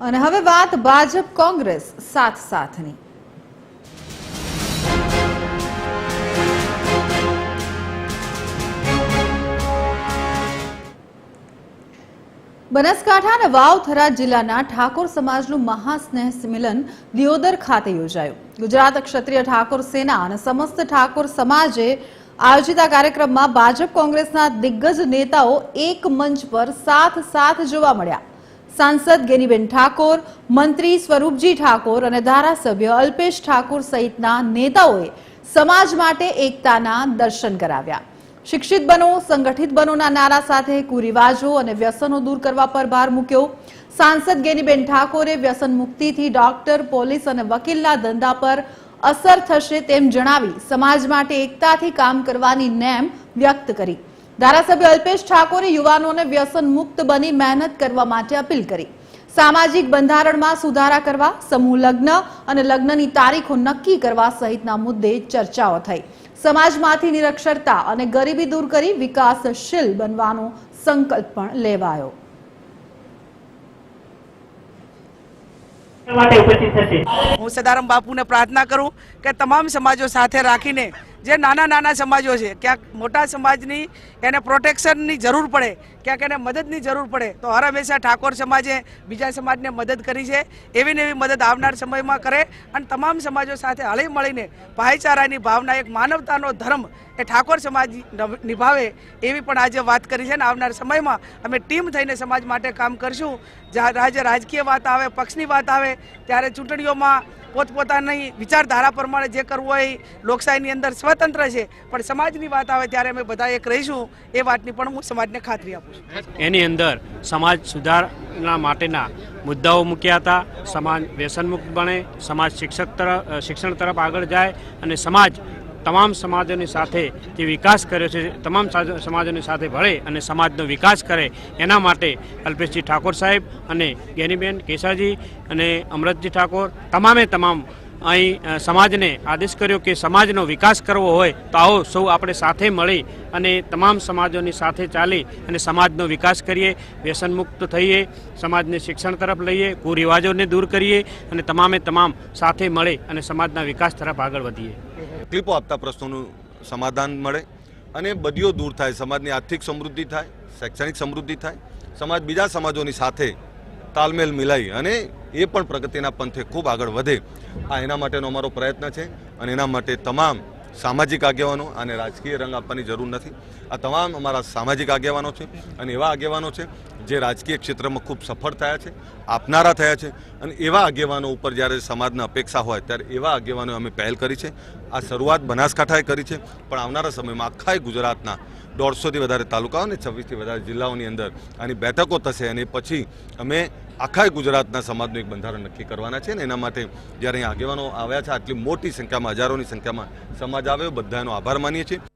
અને હવે વાત ભાજપ કોંગ્રેસ સાથ સાથની. બનાસકાંઠા અને વાવથરા જિલ્લાના ઠાકોર સમાજનું મહાસ્નેહ સંમેલન દિયોદર ખાતે યોજાયું. ગુજરાત ક્ષત્રિય ઠાકોર સેના અને સમસ્ત ઠાકોર સમાજે આયોજિત આ કાર્યક્રમમાં ભાજપ કોંગ્રેસના દિગ્ગજ નેતાઓ એક મંચ પર સાથ સાથ જોવા મળ્યા. સાંસદ ગેનીબેન ઠાકોર, મંત્રી સ્વરૂપજી ઠાકોર અને ધારાસભ્ય અલ્પેશ ઠાકોર સહિતના નેતાઓએ સમાજ માટે એકતાના દર્શન કરાવ્યા. શિક્ષિત બનો, સંગઠિત બનોના નારા સાથે કુરિવાજો અને વ્યસનો દૂર કરવા પર ભાર મૂક્યો. સાંસદ ગેનીબેન ઠાકોરે વ્યસન મુક્તિથી ડોક્ટર, પોલીસ અને વકીલના ધંધા પર અસર થશે તેમ જણાવી સમાજ માટે એકતાથી કામ કરવાની નેમ વ્યક્ત કરી. ધારાસભ્ય અલ્પેશ ઠાકોરે યુવાનોને વ્યસન મુક્ત બની મહેનત કરવા માટે અપીલ કરી. સામાજિક બંધારણમાં સુધારા કરવા સમૂહ લગ્ન અને લગ્નની તારીખો નક્કી કરવા સહિતના મુદ્દે ચર્ચાઓ થઈ. સમાજમાંથી નિરક્ષરતા અને ગરીબી દૂર કરી વિકાસશીલ બનવાનો સંકલ્પ પણ લેવાયો. હું સદારામ બાપુને પ્રાર્થના કરું કે તમામ સમાજો સાથે રાખીને જે નાના નાના સમાજો છે. ક્યાંક મોટા સમાજની એને પ્રોટેક્શનની જરૂર પડે, ક્યાંક એને મદદની જરૂર પડે, તો હર હંમેશા ઠાકોર સમાજે બીજા સમાજને મદદ કરી છે, એવી ને એવી મદદ આવનાર સમયમાં કરે અને તમામ સમાજો સાથે હળી મળીને ભાઈચારાની ભાવના, એક માનવતાનો ધર્મ એ ઠાકોર સમાજ નિભાવે એવી પણ આજે વાત કરી છે ને આવનાર સમયમાં અમે ટીમ થઈને સમાજ માટે કામ કરશું. જ્યાં રાજ્ય રાજકીય વાત આવે, પક્ષની વાત આવે, ત્યારે ચૂંટણીઓમાં પોતપોતાની વિચારધારા પ્રમાણે જે કરવું હોય લોકશાહીની અંદર સ્વતંત્ર છે. પણ સમાજની વાત આવે ત્યારે અમે બધા એક રહીશું એ વાતની પણ હું સમાજને ખાતરી આપું છું. એની અંદર સમાજ સુધારના માટેના મુદ્દાઓ મૂક્યા હતા. સમાજ વ્યસનમુક્ત બને, સમાજ શિક્ષક તરફ શિક્ષણ તરફ આગળ જાય અને સમાજ તમામ સમાજોની સાથે જે વિકાસ કર્યો છે, તમામ સમાજોની સાથે ભળે અને સમાજનો વિકાસ કરે, એના માટે અલ્પેશજી ઠાકોર સાહેબ અને જ્ઞાનીબેન કેસાજી અને અમરતજી ઠાકોર તમામે તમામ અહીં સમાજને આદેશ કર્યો કે સમાજનો વિકાસ કરવો હોય તો આવો સૌ આપણે સાથે મળી અને તમામ સમાજોની સાથે ચાલી અને સમાજનો વિકાસ કરીએ વ્યસનમુક્ત થઈએ, સમાજને શિક્ષણ તરફ લઈએ, કુરિવાજોને દૂર કરીએ અને તમામે તમામ સાથે મળી અને સમાજના વિકાસ તરફ આગળ વધીએ. તકલીફો આપતા પ્રશ્નોનું સમાધાન મળે અને બદીઓ દૂર થાય, સમાજની આર્થિક સમૃદ્ધિ થાય, શૈક્ષણિક સમૃદ્ધિ થાય, સમાજ બીજા સમાજોની સાથે તાલમેલ મિલાઈ અને એ પણ પ્રગતિના પંથે ખૂબ આગળ વધે. આ એના માટેનો અમારો પ્રયત્ન છે અને એના માટે તમામ સામાજિક આગેવાનો અને રાજકીય રંગ આપવાની જરૂર નથી. આ તમામ અમારા સામાજિક આગેવાનો છે અને એવા આગેવાનો છે જે રાજકીય ક્ષેત્રમાં ખૂબ સફળ થયા છે, આપનારા થયા છે અને એવા આગેવાનો ઉપર જ્યારે સમાજને અપેક્ષા હોય ત્યારે એવા આગેવાનો અમે પહેલ કરી છે. આ શરૂઆત બનાસકાંઠાએ કરી છે, પણ આવનારા સમયમાં આખા ગુજરાતના દોઢસોથી વધારે તાલુકાઓ અને છવ્વીસથી વધારે જિલ્લાઓની અંદર આની બેઠકો થશે અને પછી અમે આખા ગુજરાતના સમાજનું એક બંધારણ નક્કી કરવાના છે ને એના માટે જ્યારે અહીં આગેવાનો આવ્યા છે, આટલી મોટી સંખ્યામાં, હજારોની સંખ્યામાં સમાજ આવ્યો, બધાનો આભાર માનીએ છીએ.